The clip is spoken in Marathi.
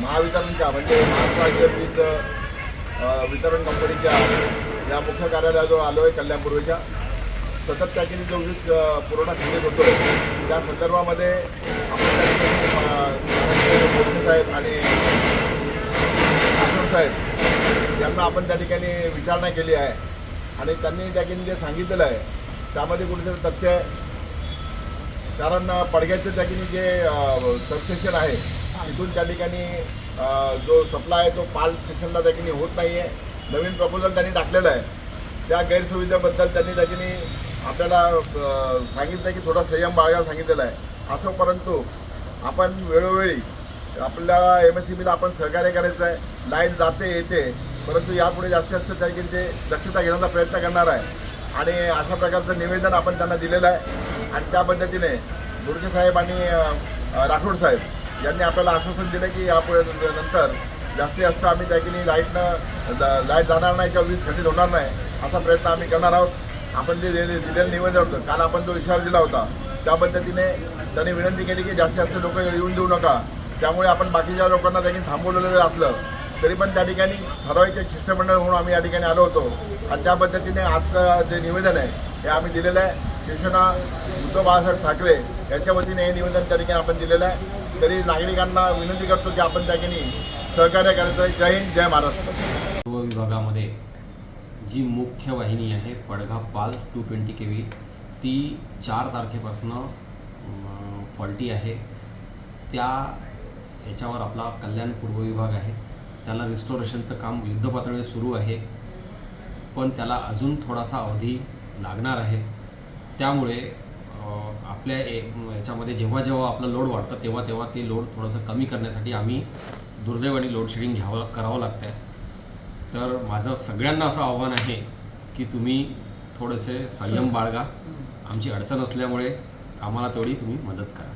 महावितरणच्या म्हणजे महाराष्ट्र वीज वितरण कंपनीच्या या मुख्य कार्यालयाजवळ आलो आहे कल्याणपूर्वीच्या सतत त्या ठिकाणी जो वीज पुरवठा खंडित होतो त्या संदर्भामध्ये आपण साहेब आणि साहेब यांना आपण त्या ठिकाणी विचारणा केली आहे. आणि त्यांनी त्या ठिकाणी जे सांगितलेलं आहे त्यामध्ये कुठेतरी तथ्य आहे. कारण पडग्याचं त्या ठिकाणी जे सबस्टेशन आहे तिथून त्या ठिकाणी जो सप्लाय आहे तो पाल स्टेशनला त्या ठिकाणी होत नाही आहे नवीन प्रपोजल त्यांनी टाकलेलं आहे. त्या गैरसुविधेबद्दल त्यांनी त्याच्यानी आपल्याला सांगितलं की थोडा संयम बाळगायला सांगितलेला आहे. असं परंतु आपण वेळोवेळी आपल्याला एम एस सी बीला आपण सहकार्य करायचं आहे. लाइट जाते येते. परंतु यापुढे जास्तीत जास्त त्या ठिकाणी ते दक्षता घेण्याचा प्रयत्न करणार आहे. आणि अशा प्रकारचं निवेदन आपण त्यांना दिलेलं आहे. आणि त्या पद्धतीने बुर्जे साहेब आणि राठोड साहेब यांनी आपल्याला आश्वासन दिलं की यापुढे नंतर जास्तीत जास्त आम्ही त्या ठिकाणी लाईटनं लाइट जाणार नाही किंवा वीज खंडित होणार नाही असा प्रयत्न आम्ही करणार आहोत. आपण जे दिले- दिलेलं निवेदन होतं काल आपण जो इशारा दिला होता त्या पद्धतीने त्यांनी विनंती केली की जास्तीत जास्त लोक येऊन देऊ नका. त्यामुळे आपण बाकीच्या लोकांना त्यांनी थांबवलेलं असलं तरी पण त्या ठिकाणी ठराविक एक शिष्टमंडळ म्हणून आम्ही या ठिकाणी आलो होतो. आणि त्या पद्धतीने आजचं जे निवेदन आहे हे आम्ही दिलेलं आहे. शिवसेना उद्धव बाळासाहेब ठाकरे यांच्या वतीने हे निवेदन त्या ठिकाणी आपण दिलेलं आहे. तरी नागरिकांना विनंती करतो की आपण त्या ठिकाणी सहकार्य करायचं आहे. जय हिंद जय महाराष्ट्र. पूर्व विभागामध्ये जी मुख्य वाहिनी आहे Padgha Pal two twenty K V ती चार तारखेपासनं फॉल्टी आहे. त्या याच्यावर आपला कल्याण पूर्व विभाग आहे. त्याला रिस्टोरेशनचं काम युद्धपातळीवर सुरू आहे. पण त्याला अजून थोडासा अवधी लागणार आहे. त्यामुळे आपल्या ए- याच्यामध्ये जेव्हा जेव्हा आपलं लोड वाढतं तेव्हा तेव्हा ते लोड थोडंसं कमी करण्यासाठी आम्ही दुर्दैवाने लोड शेडिंग घ्यावं करावं लागतं आहे तर माझं सगळ्यांना असं आव्हान आहे की तुम्ही थोडेसे संयम बाळगा. आमची अडचण असल्यामुळे आम्हाला तेवढी तुम्ही मदत करा.